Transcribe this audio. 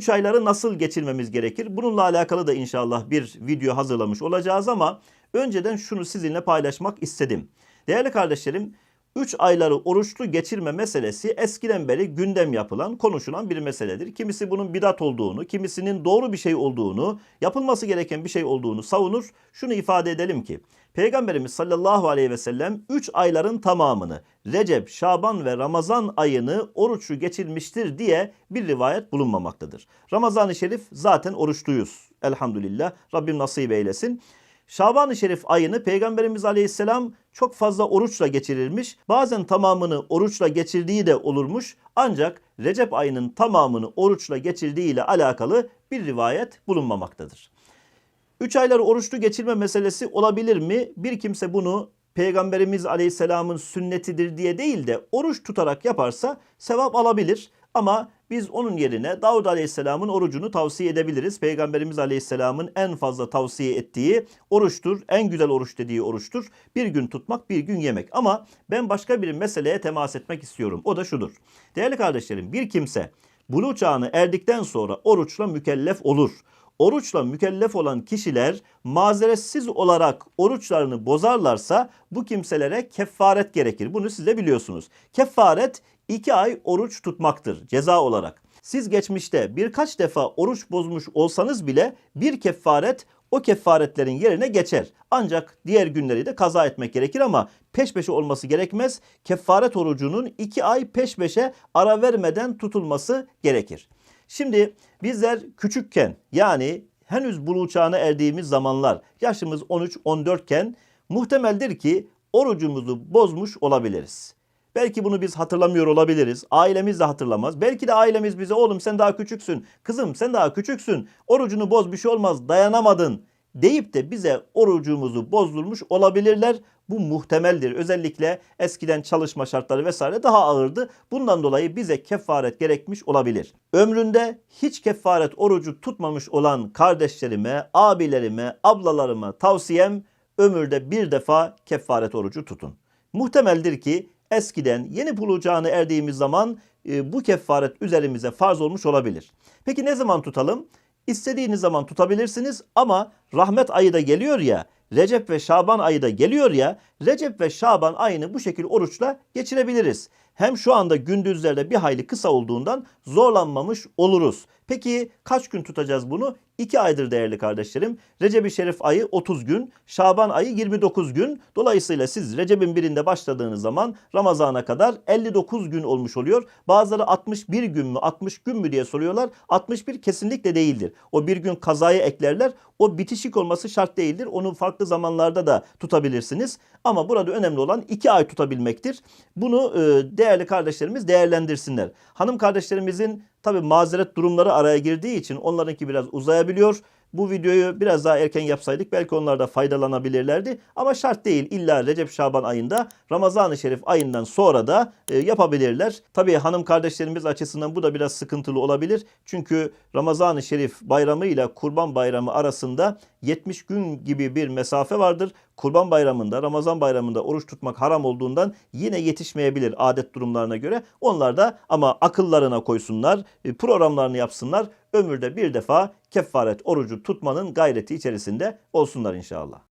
3 ayları nasıl geçirmemiz gerekir? Bununla alakalı da inşallah bir video hazırlamış olacağız ama önceden şunu sizinle paylaşmak istedim. Değerli kardeşlerim 3 ayları oruçlu geçirme meselesi eskiden beri gündem yapılan, konuşulan bir meseledir. Kimisi bunun bidat olduğunu, kimisinin doğru bir şey olduğunu, yapılması gereken bir şey olduğunu savunur. Şunu ifade edelim ki, Peygamberimiz sallallahu aleyhi ve sellem 3 ayların tamamını Recep, Şaban ve Ramazan ayını oruçlu geçirmiştir diye bir rivayet bulunmamaktadır. Ramazan-ı Şerif zaten oruçluyuz. Elhamdülillah. Rabbim nasip eylesin. Şaban-ı Şerif ayını Peygamberimiz Aleyhisselam çok fazla oruçla geçirirmiş. Bazen tamamını oruçla geçirdiği de olurmuş. Ancak Recep ayının tamamını oruçla geçirdiği ile alakalı bir rivayet bulunmamaktadır. Üç ayları oruçlu geçirme meselesi olabilir mi? Bir kimse bunu Peygamberimiz Aleyhisselam'ın sünnetidir diye değil de oruç tutarak yaparsa sevap alabilir. Ama biz onun yerine Davud Aleyhisselam'ın orucunu tavsiye edebiliriz. Peygamberimiz Aleyhisselam'ın en fazla tavsiye ettiği oruçtur. En güzel oruç dediği oruçtur. Bir gün tutmak, bir gün yemek. Ama ben başka bir meseleye temas etmek istiyorum. O da şudur. Değerli kardeşlerim bir kimse buluğ çağını erdikten sonra oruçla mükellef olur. Oruçla mükellef olan kişiler mazeretsiz olarak oruçlarını bozarlarsa bu kimselere kefaret gerekir. Bunu siz de biliyorsunuz. Kefaret iki ay oruç tutmaktır ceza olarak. Siz geçmişte birkaç defa oruç bozmuş olsanız bile bir kefaret o kefaretlerin yerine geçer. Ancak diğer günleri de kaza etmek gerekir ama peş peşe olması gerekmez. Kefaret orucunun iki ay peş peşe ara vermeden tutulması gerekir. Şimdi bizler küçükken yani henüz buluğ çağına erdiğimiz zamanlar yaşımız 13-14 iken muhtemeldir ki orucumuzu bozmuş olabiliriz. Belki bunu biz hatırlamıyor olabiliriz. Ailemiz de hatırlamaz. Belki de ailemiz bize oğlum sen daha küçüksün. Kızım sen daha küçüksün. Orucunu boz bir şey olmaz dayanamadın deyip de bize orucumuzu bozdurmuş olabilirler. Bu muhtemeldir. Özellikle eskiden çalışma şartları vesaire daha ağırdı. Bundan dolayı bize kefaret gerekmiş olabilir. Ömründe hiç kefaret orucu tutmamış olan kardeşlerime, abilerime, ablalarıma tavsiyem ömürde bir defa kefaret orucu tutun. Muhtemeldir ki eskiden yeni bulucağını erdiğimiz zaman e, bu kefaret üzerimize farz olmuş olabilir. Peki ne zaman tutalım? İstediğiniz zaman tutabilirsiniz ama rahmet ayı da geliyor ya, Recep ve Şaban ayı da geliyor ya, Recep ve Şaban ayını bu şekilde oruçla geçirebiliriz. Hem şu anda gündüzlerde bir hayli kısa olduğundan zorlanmamış oluruz. Peki kaç gün tutacağız bunu? 2 aydır değerli kardeşlerim. Recep-i Şerif ayı 30 gün, Şaban ayı 29 gün. Dolayısıyla siz Recep'in birinde başladığınız zaman Ramazan'a kadar 59 gün olmuş oluyor. Bazıları 61 gün mü 60 gün mü diye soruyorlar. 61 kesinlikle değildir. O bir gün kazaya eklerler. O bitişik olması şart değildir. Onu farklı zamanlarda da tutabilirsiniz. Ama burada önemli olan 2 ay tutabilmektir. Bunu e, değerli kardeşlerimiz değerlendirsinler. Hanım kardeşlerimizin Tabi mazeret durumları araya girdiği için onlarınki biraz uzayabiliyor. Bu videoyu biraz daha erken yapsaydık belki onlar da faydalanabilirlerdi. Ama şart değil. İlla Recep Şaban ayında Ramazan-ı Şerif ayından sonra da e, yapabilirler. Tabii hanım kardeşlerimiz açısından bu da biraz sıkıntılı olabilir. Çünkü Ramazan-ı Şerif bayramı ile Kurban Bayramı arasında 70 gün gibi bir mesafe vardır. Kurban Bayramı'nda, Ramazan Bayramı'nda oruç tutmak haram olduğundan yine yetişmeyebilir adet durumlarına göre. Onlar da ama akıllarına koysunlar, e, programlarını yapsınlar ömürde bir defa kefaret orucu tutmanın gayreti içerisinde olsunlar inşallah.